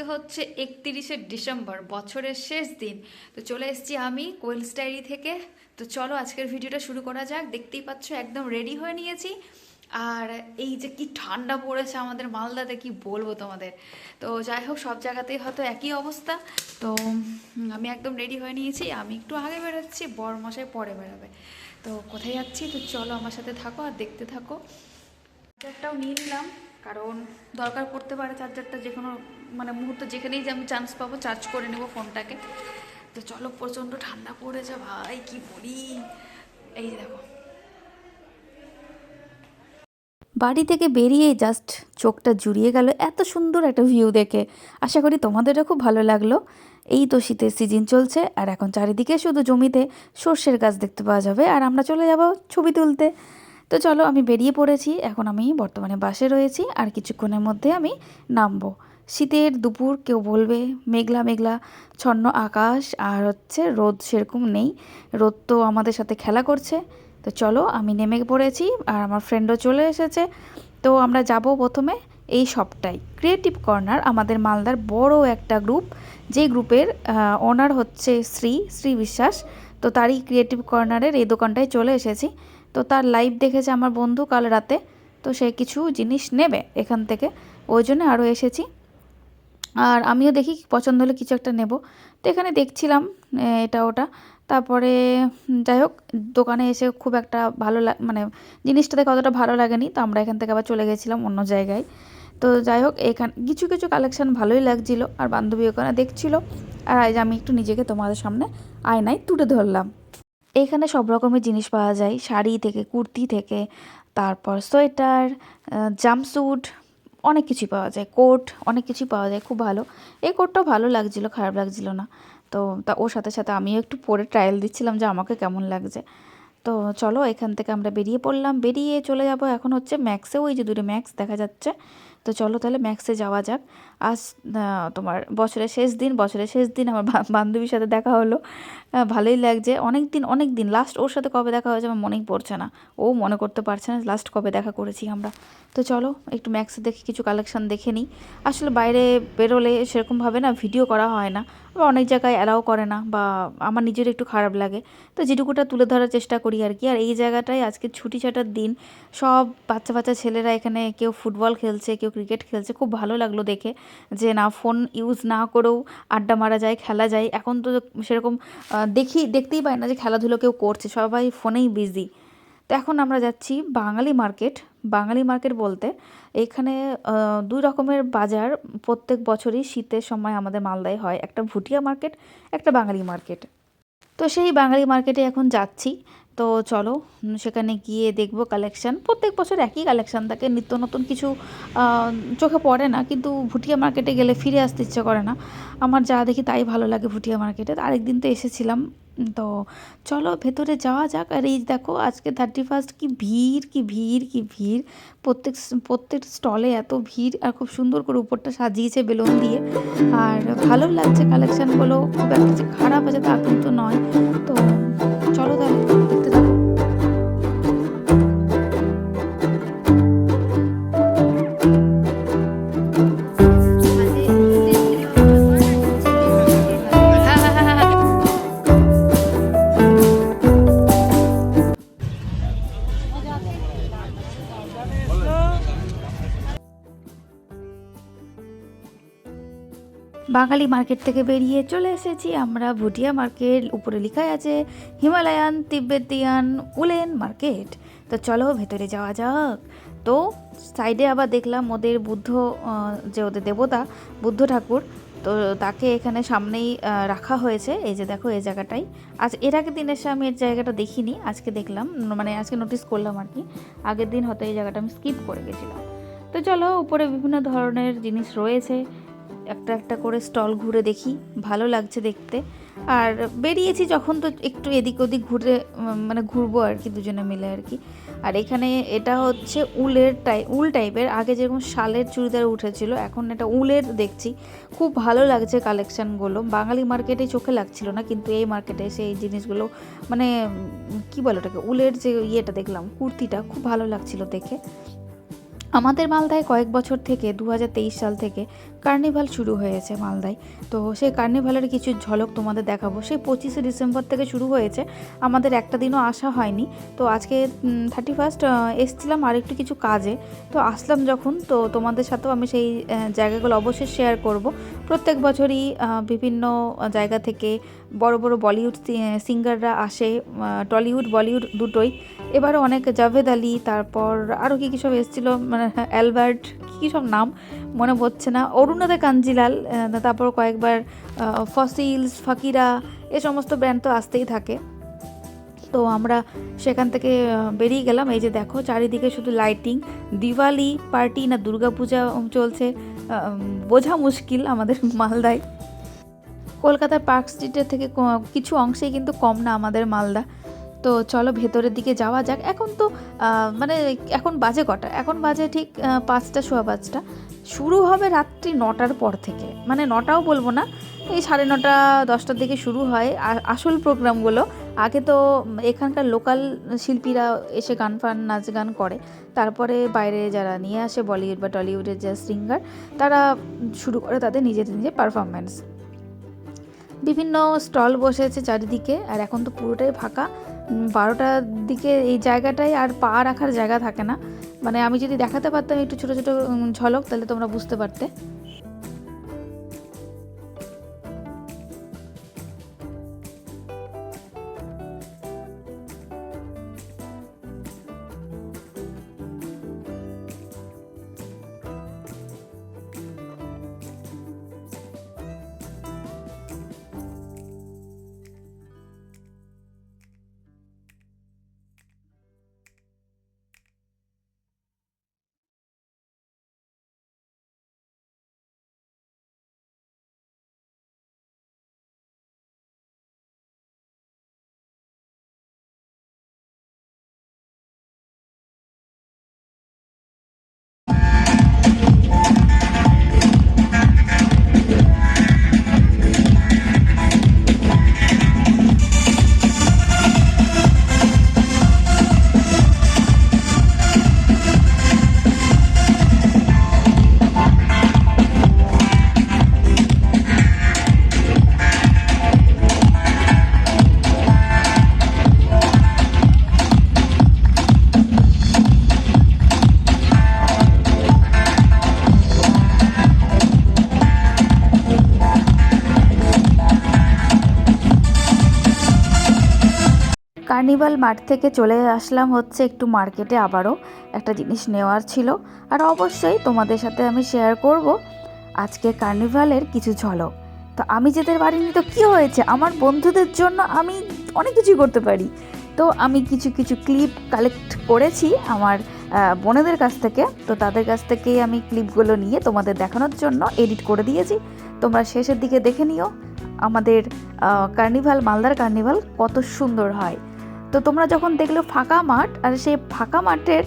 আজকে হচ্ছে একত্রিশে ডিসেম্বর, বছরের শেষ দিন। তো চলে এসেছি আমি কোয়েল স্টাইরি থেকে। তো চলো আজকের ভিডিওটা শুরু করা যাক। দেখতেই পাচ্ছ একদম রেডি হয়ে নিয়েছি। আর এই যে কি ঠান্ডা পড়েছে আমাদের মালদাতে, কি বলব তোমাদের? তো যাই হোক, সব জায়গাতেই হয়তো একই অবস্থা। তো আমি একদম রেডি হয়ে নিয়েছি। আমি একটু আগে বেরোচ্ছি বড় মশাই পরে বেরোবে। তো কোথায় যাচ্ছি? তো চলো আমার সাথে থাকো আর দেখতে থাকো। চার্জারটাও নিয়ে নিলাম। কারণ দরকার পড়তে পারে চার্জারটা যে কোনো মানে মুহূর্তে যেখানেই যে আমি চান্স পাবো চার্জ করে নেব ফোনটাকে তো চলো প্রচণ্ড ঠান্ডা পড়েছে ভাই, কি বলি? এই দেখো। বাড়ি থেকে বেরিয়ে জাস্ট চোখটা জুড়িয়ে গেল, এত সুন্দর একটা ভিউ দেখে। আশা করি তোমাদেরও খুব ভালো লাগল। এই তো শীতের সিজন চলছে, আর এখন চারিদিকে শুধু জমিতে সর্ষের গাছ দেখতে পাওয়া যাবে। আর আমরা চলে যাব ছবি তুলতে। তো চলো আমি বেরিয়ে পড়েছি, এখন আমি বর্তমানে বাসে রয়েছি আর কিছুক্ষণের মধ্যে আমি নামবো। শীতের দুপুর, কেউ বলবে মেঘলা মেঘলা, ছন্ন আকাশ আর হচ্ছে রোদ সেরকম নেই। রোদ তো আমাদের সাথে খেলা করছে। তো চলো আমি নেমে পড়েছি আর আমার ফ্রেন্ডও চলে এসেছে। তো আমরা যাব প্রথমে এই সবটাই ক্রিয়েটিভ কর্নার আমাদের মালদার বড় একটা গ্রুপ যেই গ্রুপের ওনার হচ্ছে শ্রী শ্রী বিশ্বাস। তো তারই ক্রিয়েটিভ কর্নারের এই দোকানটায় চলে এসেছি। তো তার লাইভ দেখেছে আমার বন্ধু কাল রাতে, তো সে কিছু জিনিস নেবে এখান থেকে। ওই জন্য আরও এসেছি। আর আমিও দেখি পছন্দ হলে কিছু একটা নেব। তো এখানে দেখছিলাম এটা ওটা। তারপরে, যাই হোক, দোকানে এসে খুব একটা ভালো মানে জিনিসটা দেখে অতটা ভালো লাগেনি, তো আমরা এখান থেকে আবার চলে গেছিলাম অন্য জায়গায়। তো যাই হোক, এখান, কিছু কিছু কালেকশন ভালোই লাগছিল, আর বান্ধবী ওখানে দেখছিল। আর আজ আমি একটু নিজেকে তোমাদের সামনে আয়নায় তুলে ধরলাম। এখানে সব রকমের জিনিস পাওয়া যায়। শাড়ি থেকে, কুর্তি থেকে, তারপর সোয়েটার জাম্পস্যুট অনেক কিছুই পাওয়া যায়। কোট, অনেক কিছুই পাওয়া যায়, খুব ভালো। এই কোটটাও ভালো লাগছিল, খারাপ লাগছিল না। তো তা, ওর সাথে সাথে আমিও একটু পরে ট্রায়াল দিচ্ছিলাম যে আমাকে কেমন লাগছে। তো চলো, এখান থেকে আমরা বেরিয়ে পড়লাম। বেরিয়ে চলে যাব এখন হচ্ছে ম্যাক্সে ওই যে দূরে ম্যাক্স দেখা যাচ্ছে। তো চলো তাহলে ম্যাক্সে যাওয়া যাক। আজ তোমার বছরের শেষ দিন, বছরের শেষ দিন আমার বান্ধবীর সাথে দেখা হলো। ভালোই লাগছে। অনেক দিন অনেক দিন লাস্ট ওর সাথে কবে দেখা হয়েছে আমার মনেই পড়ছে না। ও মনে করতে পারছে না লাস্ট কবে দেখা করেছি আমরা। তো চলো, একটু ম্যাক্সে দেখে, কিছু কালেকশন দেখে নিই। আসলে বাইরে বেরোলে সেরকমভাবে না ভিডিও করা হয় না। বা অনেক জায়গায় অ্যালাও করে না বা আমার নিজের একটু খারাপ লাগে। তো যেটুকুটা তুলে ধরার চেষ্টা করি আর কি। আর এই জায়গাটায় আজকে ছুটি ছাটার দিন সব বাচ্চা বাচ্চা ছেলেরা এখানে কেউ ফুটবল খেলছে, কেউ ক্রিকেট খেলছে, খুব ভালো লাগল দেখে যে না ফোন ইউজ না করেও আড্ডা মারা যায়, খেলা যায়। এখন তো সেরকম দেখি, দেখতেই পাই না যে খেলাধুলো কেউ করছে, সবাই ফোনেই বিজি তো এখন আমরা যাচ্ছি বাঙালি মার্কেট বাঙালি মার্কেট বলতে এখানে দুই রকমের বাজার। প্রত্যেক বছরই শীতের সময় আমাদের মালদায় হয়। একটা ভুটিয়া মার্কেট একটা বাঙালি মার্কেট তো সেই বাঙালি মার্কেটে এখন যাচ্ছি। তো চলো সেখানে গিয়ে দেখব কালেকশান প্রত্যেক বছর একই কালেকশান থাকে, নিত্য নতুন কিছু চোখে পড়ে না, কিন্তু ভুটিয়া মার্কেটে গেলে ফিরে আসতে ইচ্ছে করে না। আমার যা দেখি তাই ভালো লাগে ভুটিয়া মার্কেটে আরেকদিন তো এসেছিলাম তো চলো ভেতরে যাওয়া যাক। আর এই দেখো, আজকে থার্টি ফার্স্ট কি ভিড় কি ভিড় কি ভিড়। প্রত্যেক প্রত্যেক স্টলে এত ভিড়, আর খুব সুন্দর করে উপরটা সাজিয়েছে বেলুন দিয়ে। আর ভালো লাগছে কালেকশানগুলো খুব একটা যে খারাপ আছে তা কিন্তু নয়। তো চলো তাহলে। বাঙালি মার্কেট থেকে বেরিয়ে চলে এসেছি আমরা ভুটিয়া মার্কেট। উপরে লেখাই আছে, হিমালয়ান, তিব্বেতিয়ান, উলেন মার্কেট। তো চলো ভেতরে যাওয়া যাক। তো সাইডে আবার দেখলাম ওদের বুদ্ধ যে ওদের দেবতা, বুদ্ধ ঠাকুর, তো তাকে এখানে সামনেই রাখা হয়েছে। এই যে দেখো, এই জায়গাটাই। আজ এর আগের দিন এসে আমি এই জায়গাটা দেখিনি, আজকে দেখলাম মানে আজকে নোটিস করলাম আর কি। আগের দিন হয়তো এই জায়গাটা আমি স্কিপ করে গেছিলাম। তো চলো, উপরে বিভিন্ন ধরনের জিনিস রয়েছে। একটা একটা করে স্টল ঘুরে দেখি, ভালো লাগছে দেখতে। আর বেরিয়েছি যখন তো একটু এদিক ওদিক ঘুরে মানে ঘুরবো আর কি, দুজনে মিলে আর কি। আর এখানে এটা হচ্ছে উলের টাই, উল টাইপের, আগে যেরকম শালের চুড়িদার উঠেছিল, এখন এটা উলের দেখছি। খুব ভালো লাগছে কালেকশানগুলো, বাঙালি মার্কেটে চোখে লাগছিল না, কিন্তু এই মার্কেটে এসে এই জিনিসগুলো মানে কি বলে ওটাকে, উলের যে ইয়েটা দেখলাম, কুর্তিটা, খুব ভালো লাগছিল দেখে। আমাদের মালদায় কয়েক বছর থেকে দু হাজার তেইশ সাল থেকে কার্নিভাল শুরু হয়েছে মালদায়। তো সেই কার্নিভালের কিছু ঝলক তোমাদের দেখাবো। সেই পঁচিশে ডিসেম্বর থেকে শুরু হয়েছে। আমাদের একটা দিনও আসা হয়নি। তো আজকে থার্টি ফার্স্ট এসছিলাম আর একটু কিছু কাজে। তো আসলাম যখন, তো তোমাদের সাথেও আমি সেই জায়গাগুলো অবশ্যই শেয়ার করব। প্রত্যেক বছরই বিভিন্ন জায়গা থেকে বড় বড় বলিউড সিঙ্গাররা আসে টলিউড, বলিউড দুটোই। এবারে অনেক জাভেদ আলী, তারপর আরও কী কী সব এসেছিল মানে অ্যালবার্ট, কী কী সব নাম মনে পড়ছে না। অরুণাদা কাঞ্জিলাল তারপর কয়েকবার ফসিলস, ফাকিরা, এ সমস্ত ব্র্যান্ড তো আসতেই থাকে। তো আমরা সেখান থেকে বেরিয়ে গেলাম। এই যে দেখো, চারিদিকে শুধু লাইটিং। দিওয়ালি পার্টি না, দুর্গাপূজা চলছে। বোঝা মুশকিল আমাদের মালদায়। কলকাতার পার্ক স্ট্রিটের থেকে কিছু অংশেই কিন্তু কম না আমাদের মালদা। তো চলো ভেতরের দিকে যাওয়া যাক। এখন তো মানে এখন বাজে কটা? এখন বাজে ঠিক পাঁচটা, সোয়া পাঁচটা। শুরু হবে রাত্রি নটার পর থেকে। মানে নটাও বলব না, এই সাড়ে নটা, দশটার দিকে শুরু হয় আসল প্রোগ্রামগুলো। আগে তো এখানকার লোকাল শিল্পীরা এসে গান ফান, নাচ গান করে। তারপরে বাইরে যারা নিয়ে আসে বলিউড বা টলিউডের যে সিঙ্গার তারা শুরু করে তাদের নিজেদের নিজের পারফরমেন্স বিভিন্ন স্টল বসেছে চারিদিকে, আর এখন তো পুরোটাই ফাঁকা। বারোটার দিকে এই জায়গাটাই আর পা রাখার জায়গা থাকে না। মানে আমি যদি দেখাতে পারতাম একটু ছোটো ছোটো ঝলক, তাহলে তোমরা বুঝতে পারতে। কার্নিভাল মাঠ থেকে চলে আসলাম হচ্ছে একটু মার্কেটে আবারও একটা জিনিস নেওয়ার ছিল। আর অবশ্যই তোমাদের সাথে আমি শেয়ার করব আজকে কার্নিভালের কিছু ঝলক। তো আমি যেতে পারিনি তো কী হয়েছে? আমার বন্ধুদের জন্য আমি অনেক কিছুই করতে পারি। তো আমি কিছু কিছু ক্লিপ কালেক্ট করেছি আমার বোনেদের কাছ থেকে। তো তাদের কাছ থেকেই আমি ক্লিপগুলো নিয়ে তোমাদের দেখানোর জন্য এডিট করে দিয়েছি। তোমরা শেষের দিকে দেখে নিও। আমাদের কার্নিভাল, মালদার কার্নিভাল কত সুন্দর হয়। তো তোমরা যখন দেখল ফাঁকা মাঠ আর সেই ফাঁকা মাঠের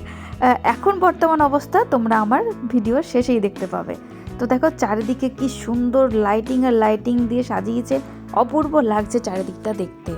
এখন বর্তমান অবস্থা, তোমরা আমার ভিডিওর শেষেই দেখতে পাবে। তো দেখো চারিদিকে কি সুন্দর লাইটিং আর লাইটিং দিয়ে সাজিয়েছে। অপূর্ব লাগছে চারিদিকটা দেখতে।